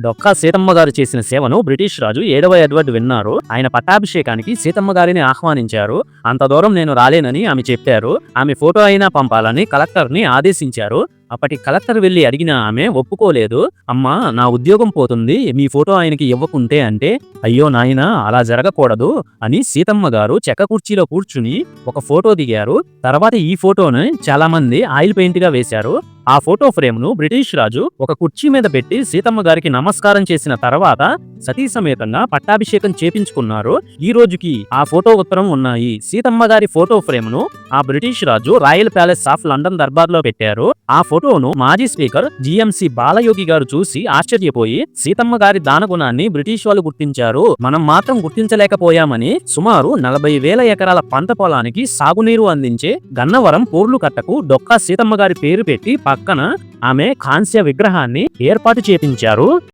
డొక్కా సీతమ్మ గారు చేసిన సేవను బ్రిటిష్ రాజు ఏడవ ఎడ్వర్డ్ విన్నారు. ఆయన పట్టాభిషేకానికి సీతమ్మ గారిని ఆహ్వానించారు. అంత దూరం నేను రాలేనని ఆమె చెప్పారు. ఆమె ఫోటో అయినా పంపాలని కలెక్టర్ని ఆదేశించారు. అప్పటి కలెక్టర్ వెళ్ళి అడిగిన ఆమె ఒప్పుకోలేదు. అమ్మా నా ఉద్యోగం పోతుంది. మీ ఫోటో ఆయనకి ఇవ్వకుంటే అంటే అయ్యో నాయనా అలా జరగకూడదు అని సీతమ్మ గారు చెక్క కుర్చీలో కూర్చుని ఒక ఫోటో దిగారు. తర్వాత ఈ ఫోటోను చాలా మంది ఆయిల్ పెయింట్గా వేశారు. ఆ ఫోటో ఫ్రేమ్ను బ్రిటిష్ రాజు ఒక కుర్చీ మీద పెట్టి సీతమ్మ గారికి నమస్కారం చేసిన తర్వాత సతీ సమేతంగా పట్టాభిషేకం చేపించుకున్నారు. ఈ రోజుకి ఆ ఫోటో ఉత్తరం ఉన్నాయి. సీతమ్మ గారి ఫోటో ఫ్రేమ్ను ఆ బ్రిటిష్ రాజు రాయల్ ప్యాలెస్ ఆఫ్ లండన్ దర్బార్లో పెట్టారు. ఆ ఫోటోను మాజీ స్పీకర్ జిఎంసి బాలయోగి గారు చూసి ఆశ్చర్యపోయి సీతమ్మ గారి దానగుణాన్ని బ్రిటిష్ వాళ్ళు గుర్తించారు. మనం మాత్రం గుర్తించలేకపోయామని సుమారు నలభై వేల ఎకరాల పంట పొలానికి సాగునీరు అందించే గన్నవరం పోర్లు కట్టకు డొక్కా సీతమ్మ గారి పేరు పెట్టి పక్కన ఆమె కాంస్య విగ్రహాన్ని ఏర్పాటు చేపించారు.